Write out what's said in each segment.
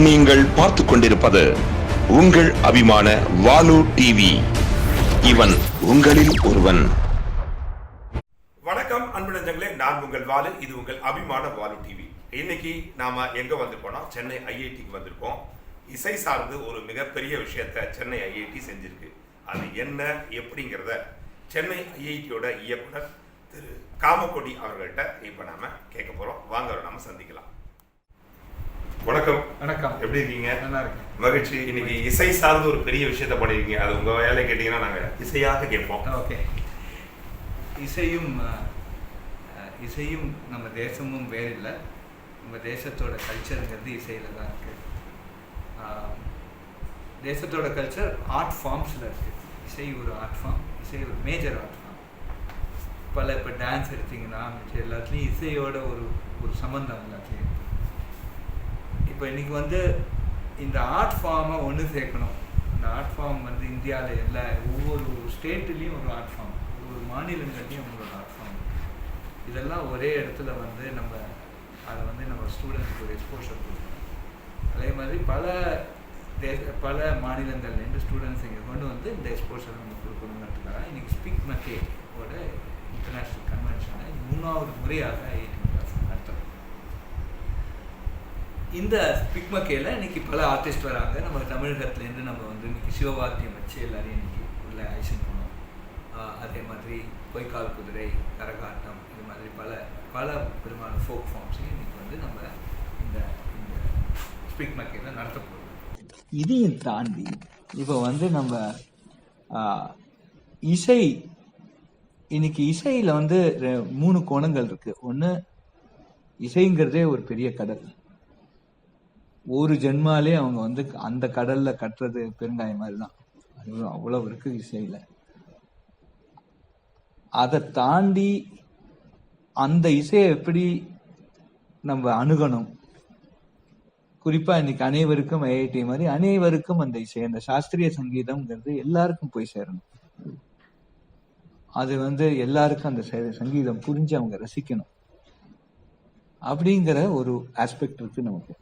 நீங்கள் பார்த்து கொண்டிருப்பது உங்கள் அபிமான வாலு டிவி இவன் உங்களில் ஒருவன். வணக்கம் அன்பு நெஞ்சங்களே. நான் உங்கள் வாலு இது உங்கள் அபிமான வாலு டிவி இன்னைக்கு நாம எங்க வந்திருக்கோம்னா சென்னை ஐஐடிக்கு வந்திருக்கோம். இசை சார்ந்து ஒரு மிகப்பெரிய விஷயத்த சென்னை ஐஐடி செஞ்சிருக்கு. அது என்ன எப்படிங்கிறத சென்னை ஐஐடியோட இயக்குனர் திரு காமக்கொடி அவர்கள்ட்ட இப்ப நாம கேட்க போறோம். வாங்க நாம சந்திக்கலாம். வணக்கம். வணக்கம். எப்படி இருக்கீங்க? நல்லா இருக்கேன். மகிழ்ச்சி. இன்னைக்கு இசை சார்ந்து ஒரு பெரிய விஷயத்த பண்ணிருக்கீங்க. அது உங்க வேலை கேட்டீங்கன்னா நாங்க இசையாக கேட்போம். ஓகே. இசையும் இசையும் நம்ம தேசமும் வேறில்லை. நம்ம தேசத்தோட கல்ச்சருங்கிறது இசையில் தான் இருக்குது தேசத்தோட கல்ச்சர் ஆர்ட் ஃபார்ம்ஸில் இருக்குது இசை ஒரு ஆர்ட் ஃபார்ம் இசை ஒரு மேஜர் ஆர்ட் ஃபார்ம் பல இப்போ டான்ஸ் எடுத்தீங்கன்னா எல்லாத்துலேயும் இசையோட ஒரு ஒரு சம்மந்தம் எல்லாத்துலேயும். இப்போ இன்றைக்கி வந்து இந்த ஆர்ட் ஃபார்மை ஒன்று சேர்க்கணும். இந்த ஆர்ட் ஃபார்ம் வந்து இந்தியாவில் எல்லா ஒவ்வொரு ஸ்டேட்டுலேயும் ஒரு ஆர்ட் ஃபார்ம் ஒவ்வொரு மாநிலங்கள்லேயும் அவங்களோட ஆர்ட் ஃபார்ம் இதெல்லாம் ஒரே இடத்துல வந்து நம்ம அதை வந்து நம்ம ஸ்டூடெண்ட்ஸுக்கு ஒரு எக்ஸ்போஷர் கொடுக்கணும். அதே மாதிரி பல தேச பல மாநிலங்கள்லேருந்து ஸ்டூடெண்ட்ஸ் இங்கே கொண்டு வந்து இந்த எக்ஸ்போஷர் நம்ம கொடுக்கணுங்கிறதுக்காக இன்றைக்கி ஸ்பீக் மக்கே ஓட இன்டர்நேஷ்னல் கன்வென்ஷனை மூணாவது முறையாக இந்த பிக்மக்கேல இன்னைக்கு பல ஆர்டிஸ்ட் வராங்க. நம்ம தமிழகத்துலேருந்து நம்ம வந்து இன்னைக்கு சிவவாத்தியம் வச்சு எல்லாரையும் இன்னைக்கு உள்ள ஐசன் பண்ணோம். அதே மாதிரி பொய்க்கால் குதிரை கரகாட்டம் இது மாதிரி பல பல விதமான ஃபோக் ஃபார்ம்ஸையும் இன்னைக்கு வந்து நம்ம இந்த இந்த ஸ்பீக் நடத்த போகிறோம் இதையும் தாண்டி இப்போ வந்து நம்ம இசை இன்னைக்கு இசையில் வந்து ரெ- மூணு கோணங்கள் இருக்கு. ஒன்று இசைங்கிறதே ஒரு பெரிய கடல் ஒரு ஜென்மாலே அவங்க வந்து அந்த கடல்ல கட்டுறது பெருங்காயம் மாதிரி தான் அது அவ்வளவு இருக்கு இசையில. அதை தாண்டி அந்த இசையை எப்படி நம்ம அணுகணும்? குறிப்பா இன்னைக்கு அனைவருக்கும் ஐஐடி மாதிரி அனைவருக்கும் அந்த இசை அந்த சாஸ்திரிய சங்கீதம்ங்கிறது எல்லாருக்கும் போய் சேரணும். அது வந்து எல்லாருக்கும் அந்த சங்கீதம் புரிஞ்சு அவங்க ரசிக்கணும். அப்படிங்கிற ஒரு ஆஸ்பெக்ட் இருக்கு நமக்கு.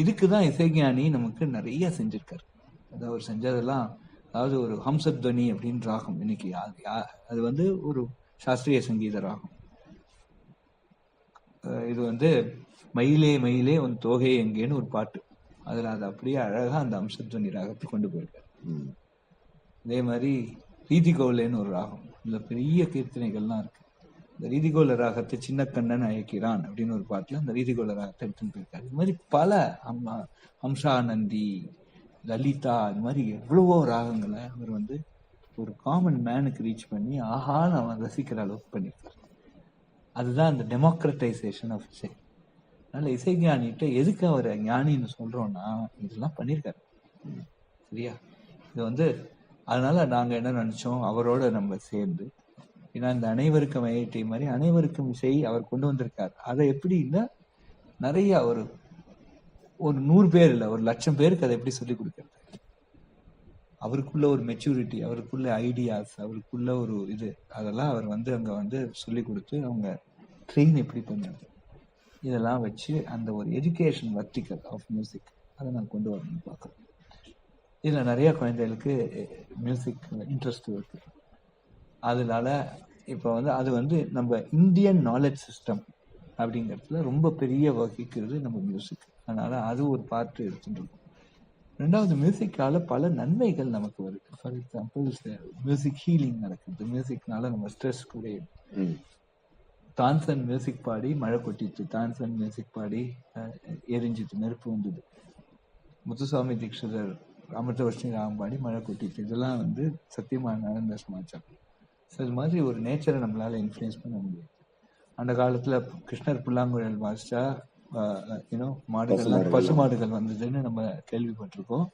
இதுக்கு தான் இசைஞானி நமக்கு நிறைய செஞ்சிருக்காரு. அதாவது அவர் செஞ்சதெல்லாம் அதாவது ஒரு ஹம்சத்வனி அப்படின்னு ராகம் இன்னைக்கு அது வந்து ஒரு சாஸ்திரிய சங்கீத ராகம் இது வந்து மயிலே மயிலே உன் தோகை எங்கேன்னு ஒரு பாட்டு. அதுல அது அப்படியே அழகா அந்த அம்சத்வனி ராகத்தை கொண்டு போயிருக்காரு. அதே மாதிரி ரீதிகோலேன்னு ஒரு ராகம். இதுல பெரிய கீர்த்தனைகள்லாம் இருக்கு. இந்த ரீதிகோல ராகத்தை சின்ன கண்ணன் அழைக்கிறான் அப்படின்னு ஒரு பாட்டுல அந்த ரீதிகோல ராகத்தை எடுத்துன்னு போயிருக்காரு. இது மாதிரி பல அம்மா ஹம்சானந்தி லலிதா இது மாதிரி எவ்வளவோ ராகங்களை அவர் வந்து ஒரு காமன் மேனுக்கு ரீச் பண்ணி ஆஹா அவன் ரசிக்கிற அளவுக்கு பண்ணியிருக்காரு. அதுதான் அந்த டெமோக்ரட்டைசேஷன் ஆஃப் இசை. அதனால இசை ஞானிகிட்ட எதுக்கு அவர் ஞானின்னு சொல்றோம்னா இதெல்லாம் பண்ணியிருக்காரு. சரியா? இது வந்து அதனால நாங்க என்ன நினைச்சோம் அவரோட நம்ம சேர்ந்து ஏன்னா இந்த அனைவருக்கும் ஐஐடி மாதிரி அனைவருக்கும் இசை அவர் கொண்டு வந்திருக்கார். அதை எப்படின்னா நிறைய ஒரு ஒரு நூறு பேர் இல்லை ஒரு லட்சம் பேருக்கு அதை எப்படி சொல்லி கொடுக்கறது? அவருக்குள்ள ஒரு மெச்சூரிட்டி அவருக்குள்ள ஐடியாஸ் அவருக்குள்ள ஒரு இது அதெல்லாம் அவர் வந்து அங்க வந்து சொல்லி கொடுத்து அவங்க ட்ரெயின் எப்படி பண்ணுறது இதெல்லாம் வச்சு அந்த ஒரு எஜுகேஷன் வர்டிக்கல் ஆஃப் மியூசிக் அதை நான் கொண்டு வரணும்னு பார்க்குறேன். இதில் நிறைய குழந்தைகளுக்கு மியூசிக் இன்ட்ரெஸ்ட் இருக்கு. அதனால இப்போ வந்து அது வந்து நம்ம இந்தியன் நாலேஜ் சிஸ்டம் அப்படிங்கிறதுல ரொம்ப பெரிய வகிக்கிறது நம்ம மியூசிக் அதனால அது ஒரு பார்ட் எடுத்துட்டு இருக்கோம். ரெண்டாவது மியூசிக்கால பல நன்மைகள் நமக்கு வருது. ஃபார் எக்ஸாம்பிள் மியூசிக் ஹீலிங் நடக்குது. மியூசிக்னால நம்ம ஸ்ட்ரெஸ் குறையுது தான்சன் மியூசிக் பாடி மழை கொட்டிச்சு. தான்சன் மியூசிக் பாடி அஹ், எரிஞ்சிச்சு நெருப்பு வந்தது. முத்துசுவாமி தீட்சிதர் அமிர்தவர்ஷினி ராகம் பாடி மழை கொட்டிச்சு. இதெல்லாம் வந்து சத்தியமா நடந்த சமாச்சாரம். ஸோ இது மாதிரி ஒரு நேச்சரை நம்மளால இன்ஃப்ளூயன்ஸ் பண்ண முடியாது. அந்த காலத்துல கிருஷ்ணர் புல்லாங்குழல் வாசிச்சா யூனோ மாடுகள். பசு மாடுகள் வந்ததுன்னு நம்ம கேள்விப்பட்டிருக்கோம்.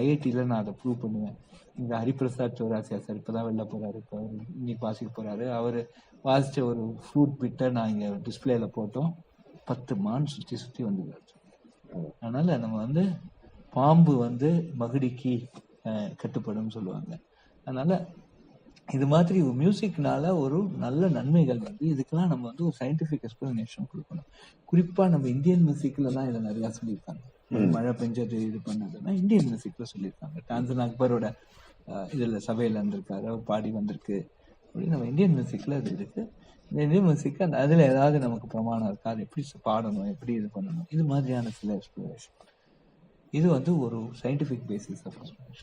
ஐஐடியில் நான் அதை ப்ரூவ் பண்ணுவேன். இங்க ஹரிபிரசாத் சௌராசியா சார் இப்பதான் வெளில போறாரு. இப்போ அவரு இன்னைக்கு வாசிக்க போறாரு. அவரு வாசிச்ச ஒரு ஃப்ளூட் பிட்டை நான் இங்க டிஸ்பிளேல போட்டோம். பத்து மான் சுத்தி சுத்தி வந்துருக்காரு அதனால நம்ம வந்து பாம்பு வந்து மகுடிக்கு கட்டுப்படும் சொல்லுவாங்க. அதனால இது மாதிரி மியூசிக்னால ஒரு நல்ல நன்மைகள் வந்து இதுக்கெல்லாம் நம்ம வந்து ஒரு சயின்டிபிக் எக்ஸ்பிளனேஷன் கொடுக்கணும். குறிப்பா நம்ம இந்தியன் மியூசிக்ல தான் இதை நிறைய சொல்லியிருக்காங்க. மழை பெஞ்சது இது பண்ணதுன்னா இந்தியன் மியூசிக்ல சொல்லியிருக்காங்க. டான்சன் அக்பரோட இதுல சபையில இருந்திருக்காரு பாடி வந்திருக்கு. அப்படின்னு நம்ம இந்தியன் மியூசிக்ல அது இருக்கு. இந்த இந்தியன் மியூசிக் அந்த அதுல ஏதாவது நமக்கு பிரமாணம் இருக்கா? அது எப்படி பாடணும்? எப்படி இது பண்ணணும்? இது மாதிரியான சில எக்ஸ்ப்ளரேஷன் இது வந்து ஒரு சயின்டிஃபிக் பேசிஸ் ஆஃப்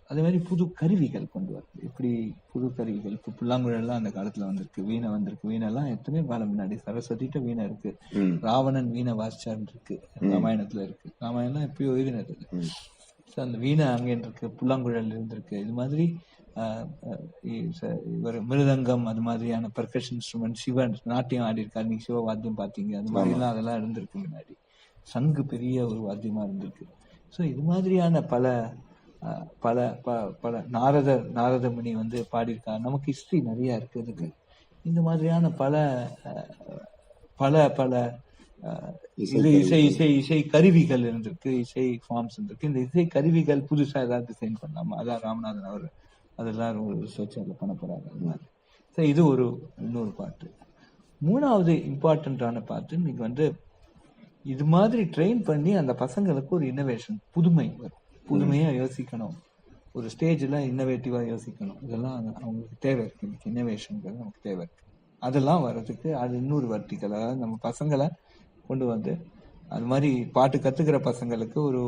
அதே மாதிரி புது கருவிகள் கொண்டு வருது. எப்படி புது கருவிகள் இப்போ புல்லாங்குழல்லாம் அந்த காலத்துல வந்திருக்கு வீணை வந்திருக்கு. வீணெல்லாம் எத்தனையோ காலம் முன்னாடி சரஸ்வதிட்ட வீணை இருக்கு. ராவணன் வீணை வாசிச்சார்னு இருக்கு. ராமாயணத்துல இருக்கு. ராமாயணம் எப்பயோ எழுதினது ஸோ அந்த வீணை அங்கே இருக்கு புல்லாங்குழல் இருந்திருக்கு. இது மாதிரி இவர் மிருதங்கம் அது மாதிரியான பர்கஷன் இன்ஸ்ட்ருமெண்ட் சிவன் நாட்டியம் ஆடி இருக்காரு நீங்க சிவ வாத்தியம் பார்த்தீங்க. அது மாதிரி எல்லாம் அதெல்லாம் இருந்திருக்கு முன்னாடி. சங்கு பெரிய ஒரு வாத்தியமா இருந்திருக்கு. ஸோ இது மாதிரியான பல பல ப- பல நாரத நாரதமுனி வந்து பாடியிருக்காங்க நமக்கு ஹிஸ்டரி நிறைய இருக்கு இதுக்கு இந்த மாதிரியான பல பல பல இது இசை இசை இசை கருவிகள் இருந்திருக்கு. இசை ஃபார்ம்ஸ் இருந்திருக்கு. இந்த இசை கருவிகள் புதுசா ஏதாவது டிசைன் பண்ணலாமா? அதான் ராமநாதன் அவர் அதெல்லாம் ஒரு ரிசர்ச் அதில் பண்ண போறாரு. அது மாதிரி. ஸோ இது ஒரு இன்னொரு பாட்டு மூணாவது இம்பார்ட்டண்ட்டான பாட்டு இன்னைக்கு வந்து இது மாதிரி ட்ரெயின் பண்ணி அந்த பசங்களுக்கு ஒரு இன்னோவேஷன் புதுமை வரும். புதுமையா யோசிக்கணும். ஒரு ஸ்டேஜில் இன்னோவேட்டிவா யோசிக்கணும். இதெல்லாம் அவங்களுக்கு தேவை இருக்கு. இன்னைக்கு இன்னோவேஷனுங்கிறது நமக்கு தேவை இருக்கு. அதெல்லாம் வர்றதுக்கு அது இன்னொரு வர்த்திகள் நம்ம பசங்களை கொண்டு வந்து அது மாதிரி பாட்டு கத்துக்கிற பசங்களுக்கு ஒரு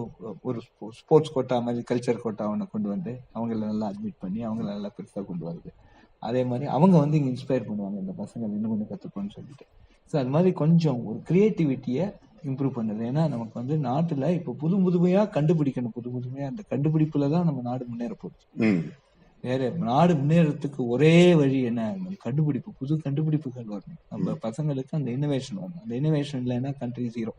ஒரு ஸ்போர்ட்ஸ் கோட்டா மாதிரி கல்ச்சர் கோட்டா ஒன்று கொண்டு வந்து அவங்கள நல்லா அட்மிட் பண்ணி அவங்கள நல்லா பெருசாக கொண்டு வருது அதே மாதிரி அவங்க வந்து இங்கே இன்ஸ்பயர் பண்ணுவாங்க. இந்த பசங்க இன்னும் கொஞ்சம் கற்றுக்கணும்னு சொல்லிட்டு. ஸோ அது மாதிரி கொஞ்சம் ஒரு கிரியேட்டிவிட்டியை இம்ப்ரூவ் பண்ணுது. ஏன்னா நமக்கு வந்து நாட்டில் இப்போ புது புதுமையாக கண்டுபிடிக்கணும். புது புதுமையாக அந்த கண்டுபிடிப்புல தான் நம்ம நாடு முன்னேற போகுது. வேற நாடு முன்னேறதுக்கு ஒரே வழி என்ன? கண்டுபிடிப்பு புது கண்டுபிடிப்புகள் வரணும். நம்ம பசங்களுக்கு அந்த இன்னோவேஷன் வரணும். அந்த இன்னோவேஷன் இல்லைன்னா கண்ட்ரி ஜீரோ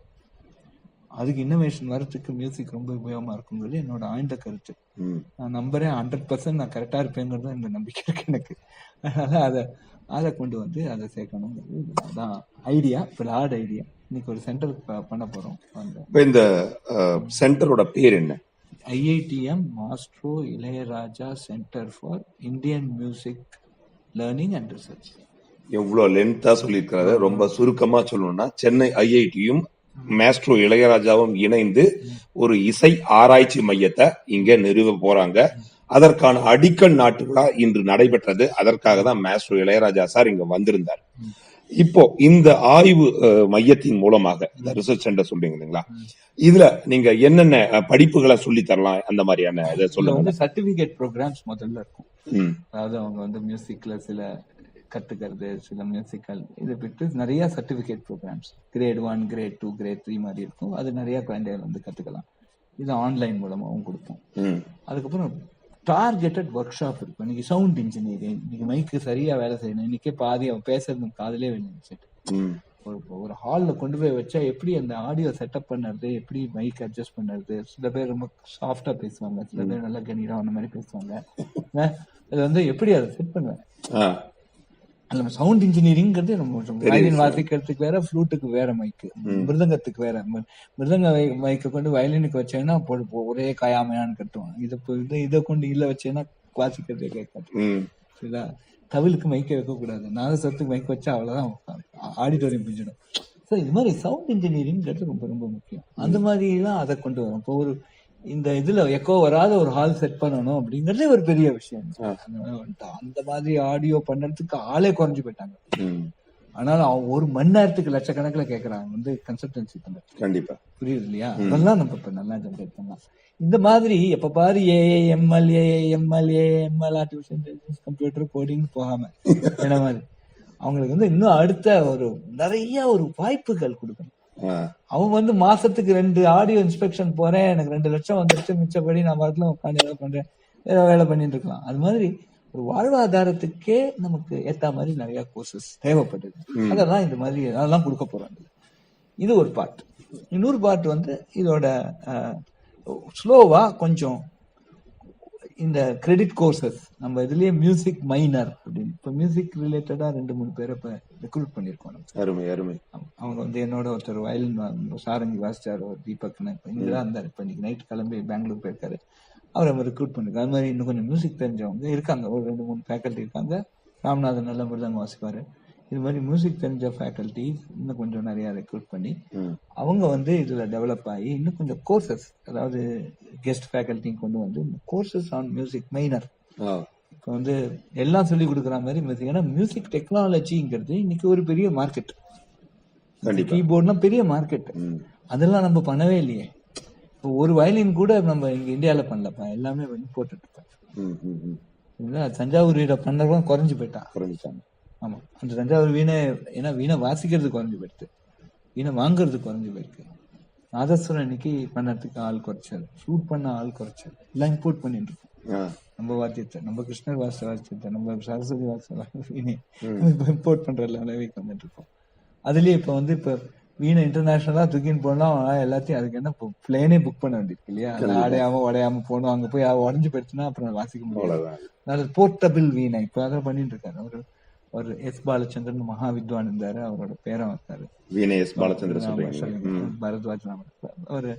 அதுக்கு இன்னோவேஷன் வரதுக்கு மியூசிக் ரொம்ப உபயோகமா இருக்குங்கிறது என்னோட ஆழ்ந்த கருத்து. நான் நம்புறேன். ஹண்ட்ரட் பர்சன்ட் நான் கரெக்டா இருப்பேங்கிறது இந்த நம்பிக்கை இருக்கு எனக்கு. அதனால அதை அதை கொண்டு வந்து அதை சேர்க்கணுங்கிறது அதான் ஐடியா பிளாட் ஐடியா இன்னைக்கு ஒரு சென்டர் பண்ண போறோம். இப்ப இந்த சென்டரோட பேர் என்ன? IITM maestro Ilaiyaraaja centre for Indian music learning and research எவ்வளவு லென்த்தா சொல்லியிருக்கிறாரு. ரொம்ப சுருக்கமா சொல்லணும்னா சென்னை ஐஐடியும் மேஸ்ட்ரோ இளையராஜாவும் இணைந்து ஒரு இசை ஆராய்ச்சி மையத்தை இங்க நிறுவ போறாங்க. அதற்கான அடிக்கல் நாட்டு விழா இன்று நடைபெற்றது. அதற்காக தான் மேஸ்ட்ரோ இளையராஜா சார் இங்க வந்திருந்தார். இப்போ இந்த ஆய்வு மையத்தின் மூலமாக இந்த ரிசர்ச் சென்டர் சொல்றீங்க இல்லைங்களா? இதுல நீங்க என்னென்ன படிப்புகளை சொல்லி தரலாம் அந்த மாதிரியான இதை சொல்லுங்க. வந்து சர்டிபிகேட் ப்ரோக்ராம்ஸ் முதல்ல இருக்கும். அதாவது அவங்க வந்து மியூசிக்ல சில கத்துக்கிறது சில மியூசிக்கல் இது விட்டு நிறைய certificate programmes grade one grade two grade three மாதிரி இருக்கும். அது நிறைய குழந்தைகள் வந்து கத்துக்கலாம். இது ஆன்லைன் மூலமாகவும் கொடுப்போம் அதுக்கப்புறம் டார்கெட்டட் ஒர்க் ஷாப் இருக்கும் இன்னைக்கு சவுண்ட் இன்ஜினியரிங் இன்னைக்கு மைக்கு சரியா வேலை செய்யணும். இன்னைக்கே பாதி அவன் பேசுறது காதலே ம், ஒரு ஒரு ஹாலில் கொண்டு போய் வச்சா எப்படி அந்த ஆடியோ செட்டப் பண்ணுறது எப்படி மைக் அட்ஜஸ்ட் பண்ணுறது சில பேர் ரொம்ப சாஃப்டாக பேசுவாங்க. சில பேர் நல்லா கணீரம் அந்த மாதிரி பேசுவாங்க. அது வந்து எப்படி அதை செட் பண்ணுவேன்? நம்ம சவுண்ட் இன்ஜினியரிங்கிறது நம்ம பெரிய வயலின். வாசிக்கிறதுக்கு வேற ஃப்ளூட்டுக்கு வேற மைக்கு மிருதங்கத்துக்கு வேற. மிருதங்க மைக்கை கொண்டு வயலினுக்கு வச்சேன்னா ஒரே காயாமையான்னு கட்டுவான் இதை இதை இதை கொண்டு இல்ல வச்சேன்னா வாசிக்கிறதே கேட்காது. சரிதா தவிலுக்கு மைக்கை வைக்கக்கூடாது நாதஸ்வரத்துக்கு மைக் வச்சா அவ்வளோதான் ஆடிட்டோரியம் பிஞ்சிடும். ஸோ இது மாதிரி சவுண்ட் இன்ஜினியரிங்கிறது ரொம்ப ரொம்ப முக்கியம். அந்த மாதிரி தான் அதை கொண்டு வரும். இப்போ ஒரு இந்த இதுல எக்கோ வராத ஒரு ஹால் செட் பண்ணணும் அப்படிங்கறதே ஒரு பெரிய விஷயம். அந்த- மாதிரி ஆடியோ பண்ணுறதுக்கு ஆளே குறைஞ்சு போயிட்டாங்க. அவங்க ஒரு மணி நேரத்துக்கு லட்சக்கணக்கில் கேட்கறாங்க வந்து கன்சல்டன்சி பண்ண கண்டிப்பா. புரியுது இல்லையா? அதெல்லாம் நம்ம இப்ப நல்லா ஜென்ரேட் பண்ணலாம். இந்த மாதிரி எப்ப பாரு AAML AAML AML artificial intelligence computer coding போகாம என்ன மாதிரி? அவங்களுக்கு வந்து இன்னும் அடுத்த ஒரு நிறைய ஒரு வாய்ப்புகள் கொடுக்கணும். அவன் வந்து மாசத்துக்கு ரெண்டு ஆடியோ இன்ஸ்பெக்ஷன் போறேன். எனக்கு ரெண்டு லட்சம் வந்துருச்சு. மிச்சப்படி நான் பாட்டுல உட்காந்து ஏதோ பண்றேன். ஏதோ வேலை பண்ணிட்டு இருக்கலாம். அது மாதிரி ஒரு வாழ்வாதாரத்துக்கே நமக்கு ஏத்த மாதிரி நிறைய கோர்சஸ் தேவைப்படுது அதெல்லாம் இந்த மாதிரி அதெல்லாம் கொடுக்க போறாங்க. இது ஒரு பார்ட் இன்னொரு பார்ட் வந்து இதோட ஸ்லோவா கொஞ்சம் இந்த கிரெடிட் கோர்சஸ் நம்ம இதுலயே மியூசிக் மைனர் அப்படின்னு. இப்போ மியூசிக் ரிலேட்டடா ரெண்டு மூணு பேரை இப்போ ரெக்ரூட் பண்ணியிருக்கோம் நம்ம. அருமை அருமை. அவங்க- வந்து என்னோட ஒருத்தர் வயலின் சாரங்கி வாசிச்சார் ஒரு தீபக்னு இப்போ இங்கே தான் இருந்தார். இப்போ இன்னைக்கு நைட் கிளம்பி பெங்களூர் போயிருக்காரு. அவரை நம்ம ரெக்ரூட் பண்ணிருக்கோம். அது மாதிரி இன்னும் கொஞ்சம் மியூசிக் தெரிஞ்சவங்க இருக்காங்க. ஒரு ரெண்டு மூணு ஃபேக்கல்ட்டி இருக்காங்க. ராமநாதன் நல்ல மிருதங்க வாசிப்பாரு. இது மாதிரி மியூசிக் தெரிஞ்ச ஃபேக்கல்டி இன்னும் கொஞ்சம் நிறைய ரெக்ரூட் பண்ணி. அவங்க வந்து இதுல டெவலப் ஆகி இன்னும் கொஞ்சம் கோர்சஸ் அதாவது கெஸ்ட் ஃபேக்கல்ட்டி கொண்டு வந்து கோர்சஸ் ஆன் மியூசிக் மைனர். இப்போ வந்து எல்லாம் சொல்லி கொடுக்குற மாதிரி மியூசிக் ஏன்னா மியூசிக் டெக்னாலஜிங்கிறது இன்னைக்கு ஒரு பெரிய மார்க்கெட் கீபோர்ட்னா பெரிய மார்க்கெட். அதெல்லாம் நம்ம பண்ணவே இல்லையே இப்போ ஒரு வயலின் கூட நம்ம இங்க இந்தியால பண்ணலப்பா எல்லாமே இம்போர்ட் இருப்பேன் ம், ம், ம். தஞ்சாவூர் பண்ணவங்க குறைஞ்சு போயிட்டான் குறைஞ்சிட்டாங்க ஆமா. அந்த தஞ்சாவூர் வீணை ஏன்னா வீணை வாசிக்கிறது குறைஞ்சு போயிடுது. வீணை வாங்குறது குறைஞ்சு போயிருக்கு. நாதஸ்வரம் இன்னைக்கு பண்ணறதுக்கு ஆள் குறைச்சல் ஷூட் பண்ண ஆள் குறைச்சல் எல்லாம் இம்போர்ட் பண்ணிட்டு இருக்கோம். நம்ம வாத்தியத்தை நம்ம கிருஷ்ணர் வாச வாசியத்தை நம்ம சரஸ்வதி வாச வீணை இம்போர்ட் பண்ற லெவலுக்கு வந்துட்டு இருக்கோம். அதுலயே இப்ப வந்து இப்ப வீணை இன்டர்நேஷனலா தூக்கின்னு போனா எல்லாத்தையும் அதுக்கு என்ன பிளேனே புக் பண்ண வேண்டியிருக்கு இல்லையா? அது அடையாம உடையாம போகணும் அங்க போய் உடஞ்சு போயிடுச்சுன்னா அப்புறம் வாசிக்க முடியாது. போர்ட்டபிள் வீணை. இப்ப அதான் பண்ணிட்டு இருக்காரு. அவரு ஒரு எஸ் பாலச்சந்திரன் மகா வித்வான் இருந்தாரு அவரோட பேரன் வீணை எஸ் பாலச்சந்திர ஆமா, சொல்றீங்க. சொல்லுங்க. ம். பரத்வாஜ் ராமன் அவரு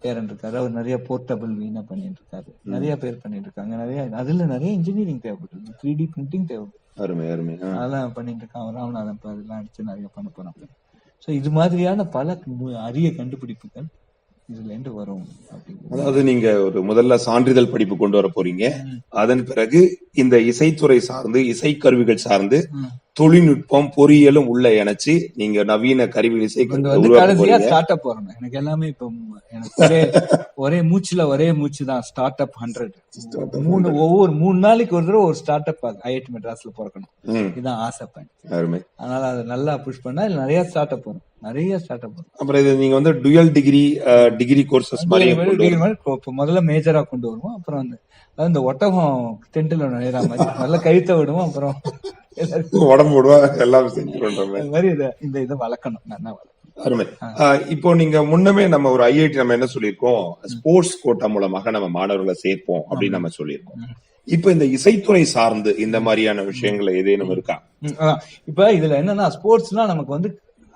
பேரன் இருக்காரு. அவர் நிறைய போர்ட்டபிள் வீணை பண்ணிட்டு இருக்காரு. நிறைய பேர் பண்ணிட்டு இருக்காங்க. நிறைய அதுல நிறைய இன்ஜினியரிங் தேவைப்படுது த்ரீ டி பிரிண்டிங் தேவைப்படுது அருமை. அதெல்லாம் பண்ணிட்டு இருக்கான். ராமநாதன் அதெல்லாம் அடிச்சு நிறைய பண்ண போறாங்க சோ இது மாதிரியான பல அரிய கண்டுபிடிப்புகள் இதுல இருந்து வரும் அதாவது நீங்க ஒரு முதல்ல சான்றிதழ் படிப்பு கொண்டு வர போறீங்க. அதன் பிறகு இந்த இசைத்துறை சார்ந்து இசைக்கருவிகள் சார்ந்து ம். தொழில்நுட்பம் பொறியியலும் உள்ள இணைச்சு நீங்க நவீன கருவி உருவாக்க கடைசியா ஸ்டார்ட் அப் வரணும் எனக்கு எல்லாமே இப்ப எனக்கு ஒரே ஒரே மூச்சுல ஒரே மூச்சு தான். ஸ்டார்ட் அப் ஹண்ட்ரட் மூணு ஒவ்வொரு மூணு நாளைக்கு ஒரு தடவை ஒரு ஸ்டார்ட் அப் ஐஐடி மெட்ராஸ்ல பிறக்கணும். இதுதான் ஆசைப்பேன் அதனால அதை நல்லா புஷ் பண்ணா இதுல நிறைய ஸ்டார்ட் அப் வரும். நிறைய ஸ்டார்ட் அப் வரும். அப்புறம் இது நீங்க வந்து டுயல் டிகிரி டிகிரி கோர்சஸ் மாதிரி முதல்ல மேஜரா கொண்டு வருவோம். அப்புறம் வந்து அதாவது இந்த ஒட்டகம் டென்ட்ல நுழையிற மாதிரி. நல்லா கழுத்தை விடுவோம். அப்புறம் உடம்பு விடுவா எல்லாம் செஞ்சுருன்ற மாதிரி. இந்த மாதிரி இந்த இதை வளர்க்கணும். நல்லா வளர்க்கணும்? அருமை. ஆஹ் இப்போ நீங்க முன்னமே நம்ம ஒரு ஐஐடி நம்ம என்ன சொல்லியிருக்கோம்? ஸ்போர்ட்ஸ் கோட்டா மூலமாக நம்ம மாணவர்களை சேர்ப்போம் அப்படின்னு நம்ம சொல்லியிருக்கோம். இப்போ இந்த இசைத்துறை சார்ந்து இந்த மாதிரியான விஷயங்கள் ஏதேனும் இருக்கா. இப்ப இதுல என்னன்னா ஸ்போர்ட்ஸ்னா நமக்கு வந்து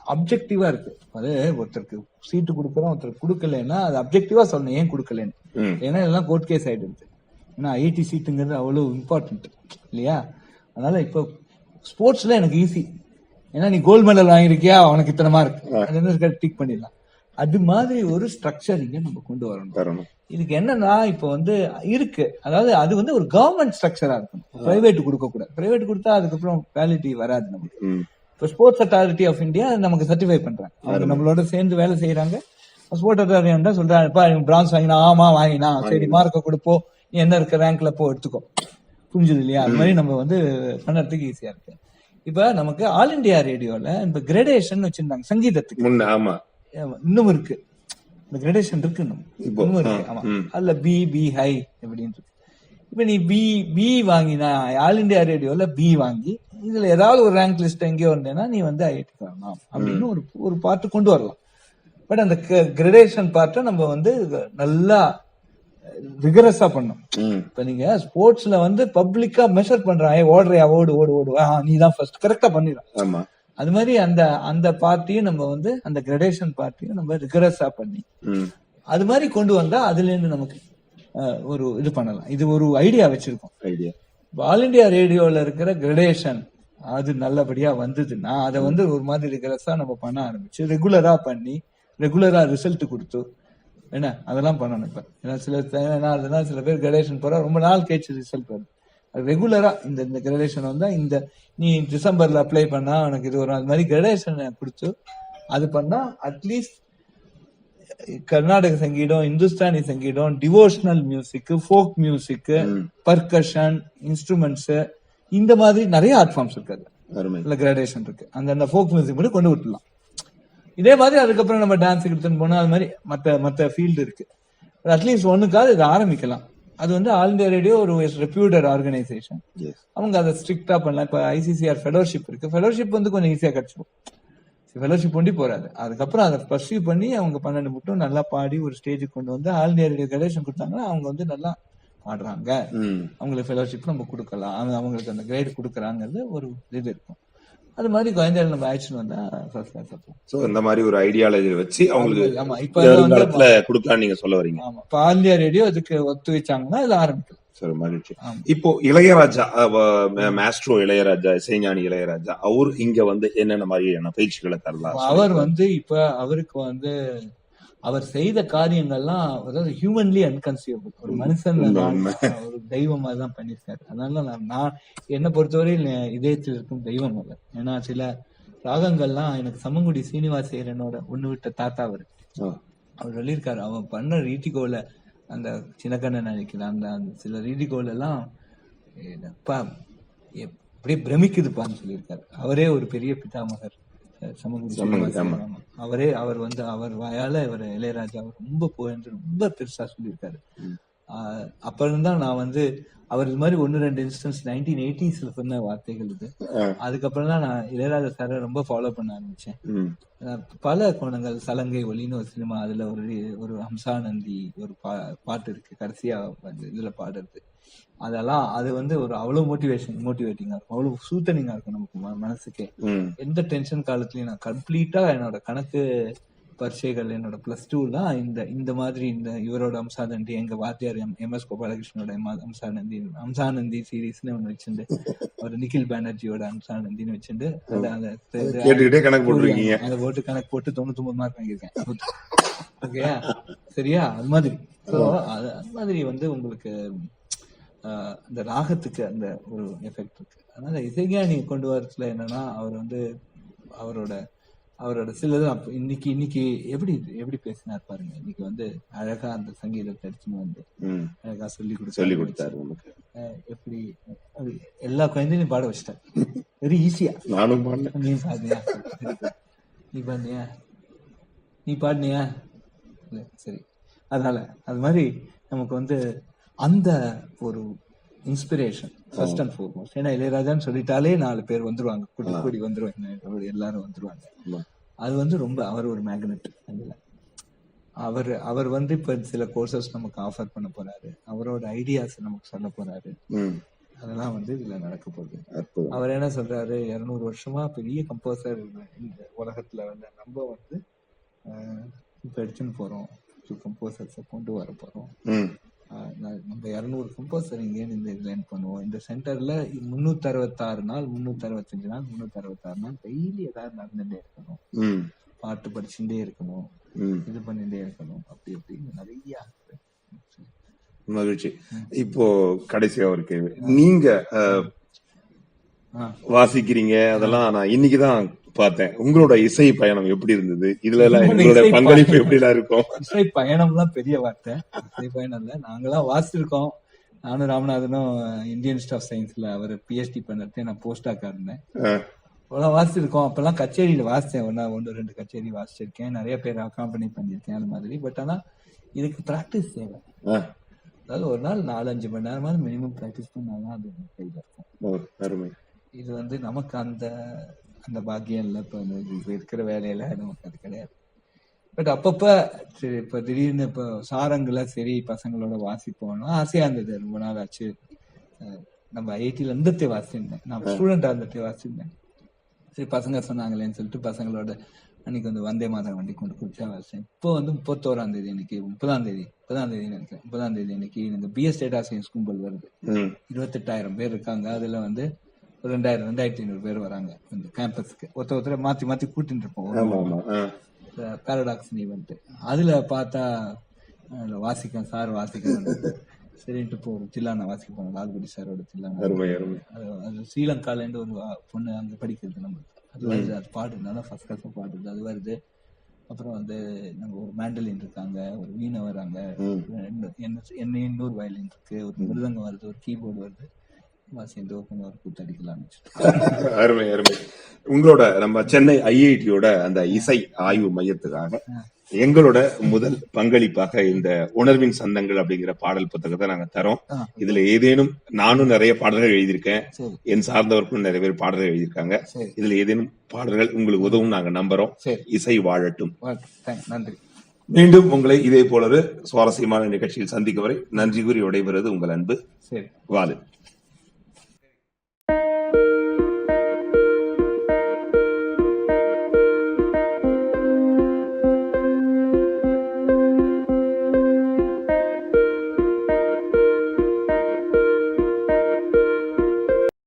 அப்ஜெக்டிவா இருக்கு. அது ஒருத்தருக்கு சீட்டு கொடுக்குறோம் ஒருத்தருக்கு கொடுக்கலன்னா அது அப்ஜெக்டிவா சொல்லணும். ஏன் கொடுக்கலன்னு. ஏன்னா எல்லாம் கோர்ட் கேஸ் ஆயிடுது. ஏன்னா ஐஐடி சீட்டுங்கிறது அவ்வளவு இம்பார்ட்டன்ட் இல்லையா? அதனால இப்போ ஸ்போர்ட்ஸ்ல எனக்கு ஈஸி ஏன்னா நீ கோல்டு மெடல் வாங்கியிருக்கியா? உனக்கு இத்தனை மார்க் டிக் பண்ணிடலாம். அது மாதிரி ஒரு ஸ்ட்ரக்சர் இங்க நம்ம கொண்டு வரணும். தரணும் இதுக்கு என்னன்னா இப்போ வந்து இருக்கு. அதாவது அது வந்து ஒரு கவர்மெண்ட் ஸ்ட்ரக்சரா இருக்கும் பிரைவேட் கொடுக்க கூடாது பிரைவேட் கொடுத்தா அதுக்கப்புறம் குவாலிட்டி வராது நமக்கு. இப்போ ஸ்போர்ட்ஸ் அத்தாரிட்டி ஆஃப் இந்தியா நமக்கு சர்டிஃபை பண்றாங்க. அவங்க நம்மளோட சேர்ந்து வேலை செய்யறாங்க ஸ்போர்ட்ஸ் அத்தாரிட்டி சொல்றாங்க பிரான்ஸ் வாங்கினா ஆமா வாங்கினா. சரி மார்க்க கொடுப்போம். நீ என்ன இருக்க ரேங்க்ல போ எடுத்துக்கோ. புரிஞ்சுது இல்லையா? அது மாதிரி நம்ம வந்து பண்ணறதுக்கு ஈஸியா இருக்கு. இப்ப நமக்கு ஆல் இந்தியா ரேடியோல இப்ப கிரேடேஷன் வச்சிருந்தாங்க சங்கீதத்துக்கு. ஆமா. இன்னும் இருக்கு. இந்த கிரேடேஷன் இருக்கு இன்னும். இருக்கு ஆமா. அதுல பி பி ஹை அப்படின்னு இருக்கு இப்ப நீ பி பி வாங்கினா ஆல் இந்தியா ரேடியோல பி வாங்கி இதுல ஏதாவது ஒரு ரேங்க் லிஸ்ட் எங்கேயோ வந்தேன்னா நீ வந்து ஐஐடி வரலாம் அப்படின்னு ஒரு ஒரு பார்ட் கொண்டு வரலாம். பட் அந்த கிரடேஷன் பார்ட்டை நம்ம வந்து நல்லா ரிகரஸா பண்ணணும் ம். இப்ப நீங்க ஸ்போர்ட்ஸ்ல வந்து பப்ளிக்கா மெஷர் பண்றான். "ஏய், ஓடுறியா ஓடு ஓடு ஓடு. நீ தான் ஃபர்ஸ்ட் கரெக்டா பண்ணிடலாம் ஆமா. அது மாதிரி அந்த அந்த பார்ட்டியும் நம்ம வந்து அந்த கிரடேஷன் பார்ட்டியும் நம்ம ரிகரஸா பண்ணி. அது மாதிரி கொண்டு வந்தா அதுல இருந்து நமக்கு ஒரு இது பண்ணலாம். இது ஒரு ஐடியா வச்சிருக்கோம். ஐடியா ஆல் இந்தியா ரேடியோல இருக்கிற கிரடேஷன் அது நல்லபடியா வந்ததுன்னா அதை வந்து ஒரு மாதிரி ரிகரஸா நம்ம பண்ண ஆரம்பிச்சு ரெகுலரா பண்ணி ரெகுலரா ரிசல்ட் கொடுத்து என்ன? அதெல்லாம் பண்ணணும் இப்ப. ஏன்னா சில அதெல்லாம் சில பேர் கிரடேஷன் போறா ரொம்ப நாள் கழிச்சு ரிசல்ட் வருது. அது ரெகுலரா இந்த இந்த கிரடேஷன் வந்தா இந்த நீ டிசம்பர்ல அப்ளை பண்ணா உனக்கு இது வரும். அது மாதிரி கிரடேஷன் கொடுத்து அது பண்ணா அட்லீஸ்ட் கர்நாடக சங்கீதம் இந்துஸ்தானி சங்கீதம் devotional music folk music percussion instruments இந்த மாதிரி நிறைய ஆர்ட் ஃபார்ம்ஸ் இருக்கு அதுல. அருமை. இல்ல கிராடேஷன் இருக்கு. அந்த அந்த ஃபோக் மியூசிக் மட்டும் கொண்டு விட்டுலாம் இதே மாதிரி அதுக்கப்புறம் நம்ம டான்ஸுக்கு எடுத்துன்னு போனா அது மாதிரி மத்த மத்த ஃபீல்டு இருக்கு. அட்லீஸ்ட் ஒண்ணுக்காவது இது ஆரம்பிக்கலாம். அது வந்து ஆல் இந்தியா ரேடியோ ஒரு ரெப்யூட்டட் ஆர்கனைசேஷன். அவங்க அதை ஸ்ட்ரிக்டா பண்ணலாம். இப்ப ஐசிசிஆர் ஃபெலோஷிப் இருக்கு. ஃபெலோஷிப் வந்து கொஞ்சம் ஈஸியா கிடைச்சிடும் ஃபெலோஷிப் ஒண்டி போறாது. அதுக்கப்புறம் அதை பர்சியூ பண்ணி அவங்க பன்னெண்டு மட்டும் நல்லா பாடி ஒரு ஸ்டேஜுக்கு கொண்டு வந்து ஆல் இந்தியா ரேடியோ கணேஷன் கொடுத்தாங்கன்னா அவங்க வந்து நல்லா பாடுறாங்க. அவங்களுக்கு ஃபெலோஷிப் நம்ம கொடுக்கலாம். அவங்க- அவங்களுக்கு அந்த கிரேட் கொடுக்குறாங்கிறது ஒரு இது இருக்கும். அது மாதிரி குழந்தைகள் நம்ம ஆக்ஷன் வந்தா ஃபர்ஸ்ட் கிளாஸ் சோ இந்த மாதிரி ஒரு ஐடியாலஜி வச்சு அவங்களுக்கு ஆமா இப்ப வந்து வருங்காலத்துல கொடுக்கலாம்னு நீங்க சொல்ல வரீங்க. ஆமா. இந்தியா ரேடியோ அதுக்கு ஒத்து வச்சாங்கன்னா இதுல ஆரம்பிக்கலாம் சரி மகிழ்ச்சி. இப்போ இளையராஜா மாஸ்ட்ரோ இளையராஜா இசைஞானி இளையராஜா அவர் இங்க வந்து என்னென்ன மாதிரியான பயிற்சிகளை தரலாம்? அவர் வந்து இப்ப அவருக்கு வந்து அவர் செய்த காரியங்கள்லாம் அதாவது ஹியூமன்லி அன்கன்சியபிள் ஒரு மனுஷன். ஒரு தெய்வமா தான் பண்ணியிருக்காரு. அதனால நான் என்னை பொறுத்தவரையில் இதயத்தில் இருக்கும் தெய்வம் அவர். ஏன்னா சில ராகங்கள்லாம் எனக்கு சமங்குடி சீனிவாசேரனோட ஒண்ணு விட்ட தாத்தா அவர். அவர் சொல்லியிருக்காரு அவன் பண்ண ரீதிகோல அந்த சின்னக்கண்ணன் நினைக்கிறேன் அந்த அந்த சில ரீதிகோல எல்லாம் அப்பா அப்படியே பிரமிக்குதுப்பான்னு சொல்லியிருக்காரு. அவரே ஒரு பெரிய பிதாமகர். ஆமா. அவரே அவர் வந்து அவர் வாயால இவர் இளையராஜா ரொம்ப புகழ்ந்து ரொம்ப பெருசா சொல்லியிருக்காரு. ஆஹ் அப்ப இருந்தா நான் வந்து அவர் இது மாதிரி ஒன்னு ரெண்டு இன்ஸ்டன்ஸ் நைன்டீன் எயிட்டிஸ்ல சொன்ன வார்த்தைகள் இது. அதுக்கப்புறம் தான் நான் இளையராஜா சாரை ரொம்ப ஃபாலோ பண்ண ஆரம்பிச்சேன். பல கோணங்கள் சலங்கை ஒலின்னு ஒரு சினிமா அதுல ஒரு ஒரு ஹம்சானந்தி ஒரு பா பாட்டு இருக்கு. கடைசியா இதுல பாடுறது. அதெல்லாம் அது வந்து ஒரு அவ்வளவு மோட்டிவேஷன் மோட்டிவேட்டிங்கா இருக்கும். அவ்வளவு சூத்தனிங்கா இருக்கும் நமக்கு மனசுக்கே. எந்த டென்ஷன் காலத்துலயும் நான் கம்ப்ளீட்டா என்னோட கணக்கு பரீட்சைகள் என்னோட பிளஸ் டூலாம் இந்த இந்த மாதிரி இந்த இவரோட அம்சானந்தி எங்க வாத்தியார் எம் எம் எஸ் கோபாலகிருஷ்ணனோட அம்சானந்தி அம்சானந்தி சீரீஸ்னு ஒண்ணு வச்சிருந்து ஒரு நிখিল பானர்ஜியோட அம்சானந்தின்னு வச்சிருந்து அது கணக்கு போட்டிருக்கீங்க. அதை போட்டு கணக்கு போட்டு தொண்ணூத்தி ஒன்பது மார்க் வாங்கியிருக்கேன் ஓகேயா சரியா? அது மாதிரி. So, அது மாதிரி வந்து உங்களுக்கு அந்த ராகத்துக்கு அந்த ஒரு எஃபெக்ட் இருக்கு. அதனால இசைஞானி கொண்டு வரதுல என்னன்னா அவர் வந்து அவரோட அவரோட சிலது அப்ப இன்னைக்கு இன்னைக்கு எப்படி எப்படி பேசினார் பாருங்க. இன்னைக்கு வந்து அழகா அந்த சங்கீதத்தை எடுத்துன்னு வந்து. அழகா சொல்லி கொடுத்தாரு. சொல்லி கொடுத்தாரு நமக்கு. எப்படி அது எல்லா குழந்தையும் பாட வச்சிட்டார். வெரி ஈஸியா நானும் பாடினேன். நீ பாடினியா. நீ பாடினியா? நீ பாடினியா? சரி. அதனால அது மாதிரி நமக்கு வந்து அந்த ஒரு இன்ஸ்பிரேஷன் ஃபர்ஸ்ட் அண்ட் ஃபோர்மோஸ்ட் ஏன்னா இளையராஜான்னு சொல்லிட்டாலே நாலு பேர் வந்துருவாங்க. கூட்டி கூடி வந்துருவாங்க. எல்லாரும் வந்துருவாங்க. அது வந்து ரொம்ப அவர் ஒரு மேக்னெட் அதுல. அவர் அவர் வந்து இப்ப சில கோர்சஸ் நமக்கு ஆஃபர் பண்ண போறாரு. அவரோட ஐடியாஸ் நமக்கு சொல்ல போறாரு. அதெல்லாம் வந்து இதுல நடக்க போகுது. அவர் என்ன சொல்றாரு? இருநூறு வருஷமா பெரிய கம்போசர் இந்த உலகத்துல வந்து நம்ம வந்து இப்ப எடுத்துன்னு போறோம். கம்போசர்ஸை கொண்டு வர போறோம். நம்ம இருநூறு கம்போசர் இங்கேன்னு இந்த இதுல பண்ணுவோம் இந்த சென்டர்ல முன்னூத்தி அறுபத்தாறு நாள் முன்னூத்தி அறுபத்தஞ்சு நாள் முன்னூத்தி அறுபத்தாறு நாள் டெய்லி ஏதாவது நடந்துட்டே இருக்கணும் ம். பாட்டு படிச்சுட்டே இருக்கணும். இது பண்ணிட்டே இருக்கணும் அப்படி அப்படின்னு நிறைய. மகிழ்ச்சி இப்போ கடைசியா ஒரு கேள்வி நீங்க. வாசிக்கிறீங்க அதெல்லாம் நான் இன்னைக்குதான் பார்த்தேன். உங்களோட இசை பயணம் எப்படி இருந்தது? இதுல எல்லாம் இசை பங்களிப்பு பயணம். எப்படி எல்லாம் இருக்கும்? இசை பயணம்லாம் பெரிய வார்த்தை. இசை பயணம் இல்ல. நாங்களாம் வாசிச்சிருக்கோம். நானும் ராமநாதனும் இந்தியன் ஆஃப் சயின்ஸ்ல அவர் பிஹெச்டி பண்ணது நான் போஸ்டாக்கா இருந்தேன். அப்பெல்லாம் வாசிச்சிருக்கோம். அப்பெல்லாம் கச்சேரியில வாசிச்சேன். ஒன்னா ஒன்று ரெண்டு கச்சேரி வாசிச்சிருக்கேன். நிறைய பேர் அக்காம்பனி பண்ணியிருக்கேன் அந்த மாதிரி. பட் ஆனா இதுக்கு பிராக்டிஸ் தேவை. அதாவது ஒரு நாள் நாலு அஞ்சு மணி நேரமாவது மினிமம் பிராக்டிஸ் பண்ணாதான் அது கையில இருக்கும். இது வந்து நமக்கு அந்த அந்த பாக்கியம் இல்லை. இப்போ இப்போ இருக்கிற வேலையில நமக்கு அது கிடையாது. பட் அப்பப்ப சரி இப்ப திடீர்னு இப்போ சாரங்களை சரி பசங்களோட வாசிப்போம்னா ஆசையா இருந்தது. ரொம்ப நாள் ஆச்சு. நம்ம ஐஐடியில இருந்ததே வாசிச்சிருந்தேன். நான் ஸ்டூடெண்டா இருந்ததே வாசிச்சிருந்தேன். சரி பசங்க சொன்னாங்களேன்னு சொல்லிட்டு பசங்களோட அன்னைக்கு வந்து வந்தே மாதம் வண்டி கொண்டு குடிச்சா வாசிச்சேன். இப்போ வந்து முப்பத்தோராம் தேதி இன்னைக்கு முப்பதாம் தேதி முப்பதாம் தேதி நினைக்கிறேன். முப்பதாம் தேதி இன்னைக்கு இந்த பிஎஸ் டேட்டா சயின்ஸ் கும்பல் வருது. இருபத்தெட்டாயிரம் பேர் இருக்காங்க. அதுல வந்து ரெண்டாயிரம் ரெண்டாயிரத்தி ஐநூறு பேர் வராங்க இந்த கேம்பஸ்க்கு ஒருத்த ஒருத்தர மாத்தி மாத்தி கூட்டிட்டு இருப்போம். பேரடாக்ஸ் ஈவெண்ட் அதுல பார்த்தா வாசிக்க சார் வாசிக்க சரின்ட்டு ஒரு தில்லானா வாசிக்க போனோம் லால்குடி சாரோட தில்லானா. ஸ்ரீலங்கால இருந்து ஒரு பொண்ணு அங்க படிக்கிறது நம்ம அது வருது அது பாடு. நல்லா ஃபர்ஸ்ட் கிளாஸ் பாடுது அது வருது. அப்புறம் வந்து நம்ம ஒரு மேண்டலின் இருக்காங்க ஒரு வீணை வராங்க. என்ன இன்னொரு வயலின் இருக்கு. ஒரு மிருதங்கம் வருது ஒரு கீபோர்டு வருது. சேர்ந்து ஓப்பன் ஒரு கூத்தடிக்கலாம்னு வச்சுட்டு அருமை அருமை. உங்களோட நம்ம சென்னை ஐஐடியோட அந்த இசை ஆய்வு மையத்துக்காக எங்களோட முதல் பங்களிப்பாக இந்த உணர்வின் சந்தங்கள் அப்படிங்கிற பாடல் புத்தகத்தை நாங்க தரோம். இதுல ஏதேனும் நானும் நிறைய பாடல்கள் எழுதியிருக்கேன். என் சார்ந்தவர்களும் நிறைய பேர் பாடல்கள் எழுதியிருக்காங்க. இதுல ஏதேனும் பாடல்கள் உங்களுக்கு உதவும் நாங்க நம்புறோம். இசை வாழட்டும். நன்றி. மீண்டும் உங்களை இதே போலொரு சுவாரஸ்யமான நிகழ்ச்சியில் சந்திக்கும் வரை நன்றி கூறி விடைபெறுவது உங்கள் அன்பு. வாலு